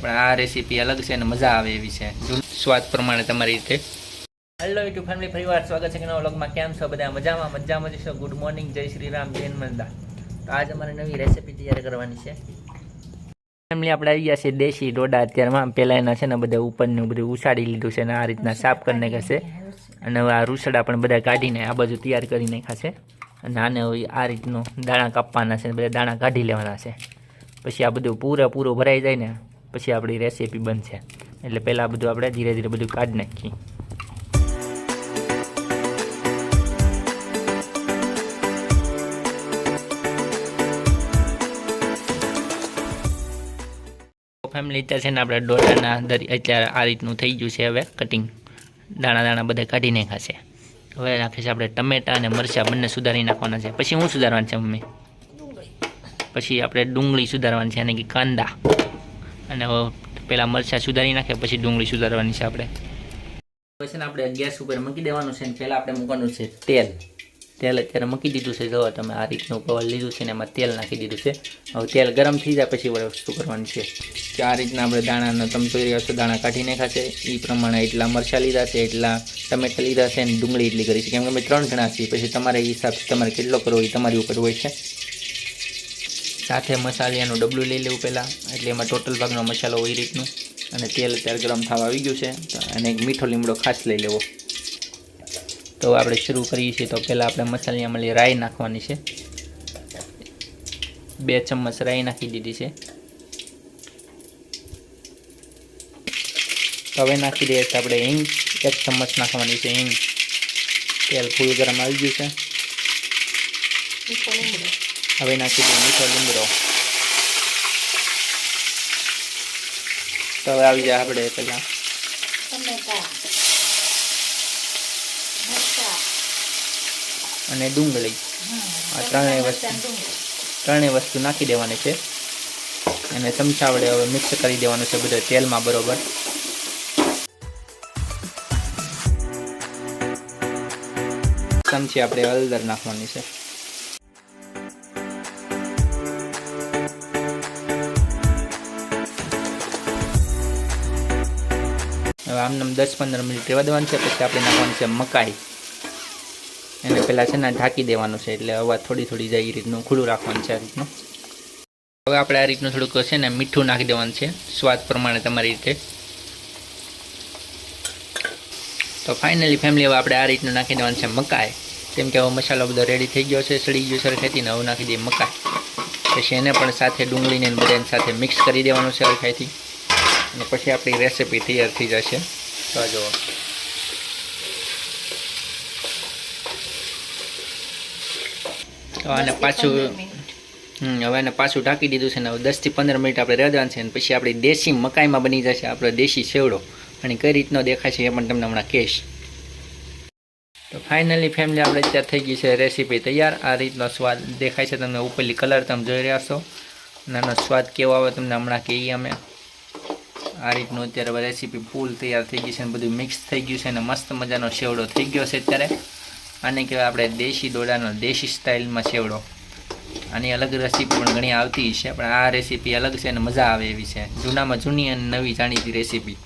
પણ આ રેસીપી અલગ છે અને મજા આવે એવી છે. સ્વાદ પ્રમાણે તમારી રીતે. હેલો યુટ્યુબ ફેમિલી ફરીવાર સ્વાગત છે કે નવા વ્લોગમાં કેમ છો બધા? મજામાં? મજામાં જશો ગુડ મોર્નિંગ જય શ્રી રામ જય મંદા તો આજ અમારે નવી રેસીપી તૈયાર કરવાની છે. ફેમિલી આપણે આવી ગયા છે દેશી ડોડા. અત્યારમાં પહેલાં એના છે ને બધા ઉપરનું બધું ઉછાળી લીધું છે અને આ રીતના સાફ કરી નાખ્યા છે. અને હવે આ રૂસડા પણ બધા કાઢીને આ બાજુ તૈયાર કરી નાખ્યા છે. અને આને હવે આ રીતનું દાણા કાપવાના છે બધા દાણા કાઢી લેવાના છે. પછી આ બધું પૂરેપૂરું ભરાઈ જાય ને પછી આપણી રેસીપી બનશે. એટલે પહેલાં બધું આપણે ધીરે ધીરે બધું કાઢી નાખીએ. ફેમિલી અત્યારે છે ને આપણે ડોડાના દરી અત્યારે આ રીતનું થઈ ગયું છે હવે કટિંગ દાણા દાણા બધા કાઢી નાખ્યા છે. હવે નાખે છે આપણે ટમેટા અને મરચાં બંને સુધારી નાખવાના છે. પછી હું સુધારવાનું છે મમ્મી? પછી આપણે ડુંગળી સુધારવાની છે અને કે કાંદા. અને પહેલાં મરચાં સુધારી નાખે પછી ડુંગળી સુધારવાની છે આપણે. પછી આપણે ગેસ ઉપર મૂકી દેવાનું છે અને પહેલાં આપણે મૂકવાનું છે તેલ. તેલ અત્યારે મૂકી દીધું છે જો તમે આ રીતનું કવર લીધું છે ને એમાં તેલ નાખી દીધું છે. હવે તેલ ગરમ થઈ જાય પછી વસ્તુ કરવાની છે. કે આ રીતના આપણે દાણાનો તમે જોઈ રહ્યા છો, દાણા કાઢી નાખ્યા છે. એ પ્રમાણે એટલા મરચાં લીધા છે, એટલા ટમેટા લીધા છે અને ડુંગળી એટલી કરી છે. કેમ કે અમે ત્રણ જણા છીએ, પછી તમારે એ હિસાબથી તમારે કેટલો કરવો એ તમારી ઉપર હોય છે. સાથે મસાલિયાનું ડબલું લઈ લેવું પહેલાં. એટલે એમાં ટોટલ ભાગનો મસાલો હોય રીતનું. અને તેલ અત્યારે ગરમ થવા આવી ગયું છે. અને એક મીઠો લીમડો ખાસ લઈ લેવો. તો આપણે શરૂ કરીએ છીએ. તો પહેલાં આપણે મસાલિયામાં રાઈ નાખવાની છે. બે ચમચ રાઈ નાખી દીધી છે. હવે નાખી દઈએ છીએ આપણે હિંગ. એક ચમચ નાખવાની છે હિંગ. તેલ ફૂલ ગરમ આવી ગયું છે. હવે નાખી દઈએ મીઠો લીમડો. તો હવે આવી જાય આપણે પહેલાં. અને ડુંગળી. આ ત્રણેય વસ્તુ. ત્રણેય વસ્તુ નાખી દેવાની છે. અને ચમચા વડે હવે મિક્સ કરી દેવાનું છે બધું તેલમાં બરોબર. ચમચી આપણે હળદર નાખવાની છે. હવે આમને દસ પંદર મિનિટ રહેવા દેવાનું છે, પછી આપણે નાખવાનું છે મકાઈ. એને પહેલાં છે ને ઢાંકી દેવાનું છે, એટલે હવા થોડી થોડી જાય એ રીતનું, ખુલ્લું રાખવાનું છે આ રીતનું. હવે આપણે આ રીતનું થોડુંક છે ને મીઠું નાખી દેવાનું છે, સ્વાદ પ્રમાણે તમારી રીતે. તો ફાઇનલી ફેમિલી હવે આપણે આ રીતનું નાખી દેવાનું છે મકાઈ. કેમ કે હવે મસાલો બધો રેડી થઈ ગયો છે, સડી ગયો સરખેથી હવે નાખી દઈએ મકાઈ. પછી એને પણ સાથે ડુંગળીને બધાને સાથે મિક્સ કરી દેવાનું છે સરખાઈથી અને પછી આપણી રેસીપી તૈયાર થઈ જશે. તો જુઓ. અને પાછું હમ હવે એને પાછું ઢાંકી દીધું છે ને હવે દસથી પંદર મિનિટ આપણે રહેવા દેવાનું છે અને પછી આપણી દેશી મકાઈમાં બની જશે આપણો દેશી સેવડો. અને કઈ રીતનો દેખાય છે એ પણ તમને હમણાં કહેશ. તો ફાઇનલી ફેમિલી આપણે અત્યારે થઈ ગઈ છે રેસીપી તૈયાર. આ રીતનો સ્વાદ દેખાય છે તમને ઉપરલી કલર તમે જોઈ રહ્યા છો. અને આનો સ્વાદ કેવો આવે તમને હમણાં કહીએ અમે. આ રીતનું અત્યારે રેસીપી ફૂલ તૈયાર થઈ ગઈ છે અને બધું મિક્સ થઈ ગયું છે અને મસ્ત મજાનો સેવડો થઈ ગયો છે અત્યારે. આને કહેવાય આપણે દેશી દોડાનો દેશી સ્ટાઇલમાં સેવડો આની અલગ રેસીપી પણ ઘણી આવતી છે, પણ આ રેસીપી અલગ છે અને મજા આવે એવી છે. જૂનામાં જૂની અને નવી જાણીતી રેસીપી